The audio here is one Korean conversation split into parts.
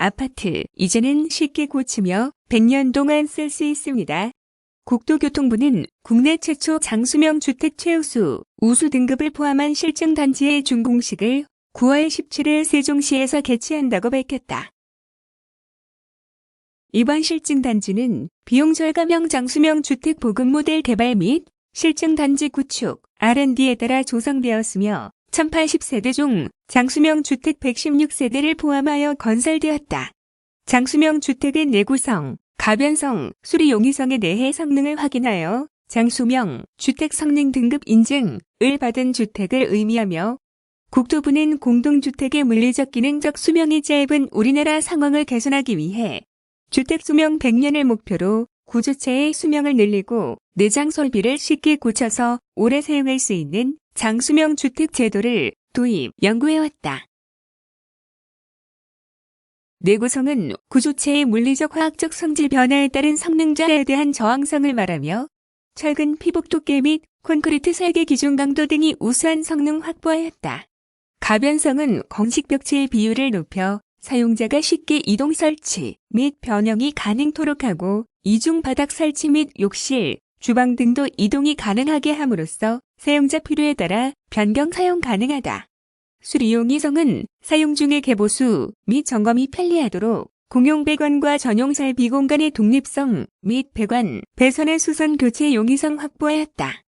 아파트, 이제는 쉽게 고치며 100년 동안 쓸 수 있습니다. 국토교통부는 국내 최초 장수명 주택 최우수, 우수 등급을 포함한 실증 단지의 준공식을 9월 17일 세종시에서 개최한다고 밝혔다. 이번 실증 단지는 비용 절감형 장수명 주택 보급 모델 개발 및 실증 단지 구축, R&D에 따라 조성되었으며 1080세대 중 장수명 주택 116세대를 포함하여 건설되었다. 장수명 주택의 내구성, 가변성, 수리 용이성에 대해 성능을 확인하여 장수명 주택 성능 등급 인증을 받은 주택을 의미하며 국토부는 공동주택의 물리적 기능적 수명이 짧은 우리나라 상황을 개선하기 위해 주택 수명 100년을 목표로 구조체의 수명을 늘리고 내장 설비를 쉽게 고쳐서 오래 사용할 수 있는 장수명 주택 제도를 도입, 연구해왔다. 내구성은 구조체의 물리적 화학적 성질 변화에 따른 성능자에 대한 저항성을 말하며 철근 피복 두께 및 콘크리트 설계 기준 강도 등이 우수한 성능 확보하였다. 가변성은 건식 벽체의 비율을 높여 사용자가 쉽게 이동 설치 및 변형이 가능토록 하고 이중 바닥 설치 및 욕실, 주방 등도 이동이 가능하게 함으로써 사용자 필요에 따라 변경 사용 가능하다. 수리용 이성은 사용 중의 개보수 및 점검이 편리하도록 공용 배관과 전용 설비 공간의 독립성 및 배관, 배선의 수선 교체 용이성 확보하였다.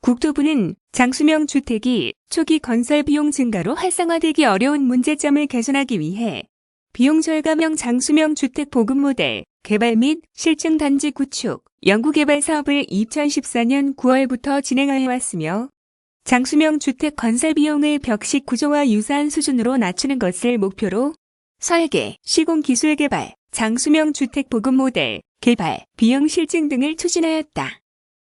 국토부는 장수명 주택이 초기 건설 비용 증가로 활성화되기 어려운 문제점을 개선하기 위해 비용 절감형 장수명 주택 보급 모델 개발 및 실증 단지 구축, 연구개발 사업을 2014년 9월부터 진행하여 왔으며 장수명 주택 건설 비용을 벽식 구조와 유사한 수준으로 낮추는 것을 목표로 설계, 시공 기술 개발, 장수명 주택 보급 모델, 개발, 비용 실증 등을 추진하였다.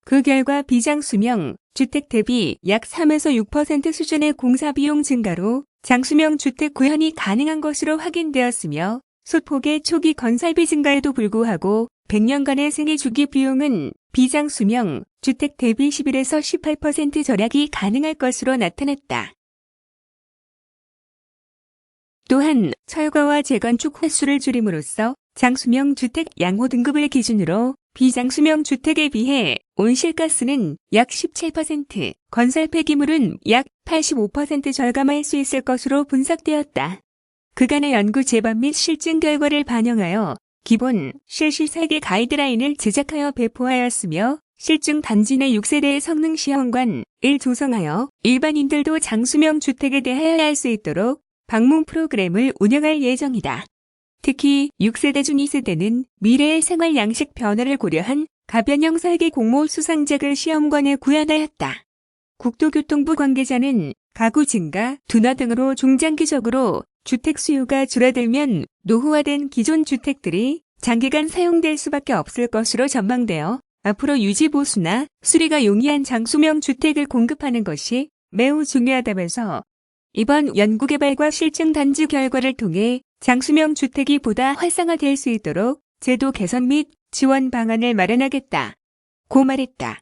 그 결과 비장수명 주택 대비 약 3에서 6% 수준의 공사 비용 증가로 장수명 주택 구현이 가능한 것으로 확인되었으며 소폭의 초기 건설비 증가에도 불구하고 100년간의 생애 주기 비용은 비장 수명 주택 대비 11에서 18% 절약이 가능할 것으로 나타났다. 또한 철거와 재건축 횟수를 줄임으로써 장수명 주택 양호 등급을 기준으로 비장수명 주택에 비해 온실가스는 약 17%, 건설 폐기물은 약 85% 절감할 수 있을 것으로 분석되었다. 그간의 연구 제반 및 실증 결과를 반영하여 기본 실시 설계 가이드라인을 제작하여 배포하였으며 실증 단지 내 6세대 성능 시험관을 조성하여 일반인들도 장수명 주택에 대하여 알 수 있도록 방문 프로그램을 운영할 예정이다. 특히 6세대 중 2세대는 미래의 생활 양식 변화를 고려한 가변형 설계 공모 수상작을 시험관에 구현하였다. 국토교통부 관계자는 가구 증가, 둔화 등으로 중장기적으로 주택 수요가 줄어들면 노후화된 기존 주택들이 장기간 사용될 수밖에 없을 것으로 전망되어 앞으로 유지 보수나 수리가 용이한 장수명 주택을 공급하는 것이 매우 중요하다면서 이번 연구개발과 실증 단지 결과를 통해 장수명 주택이 보다 활성화될 수 있도록 제도 개선 및 지원 방안을 마련하겠다. 고 말했다.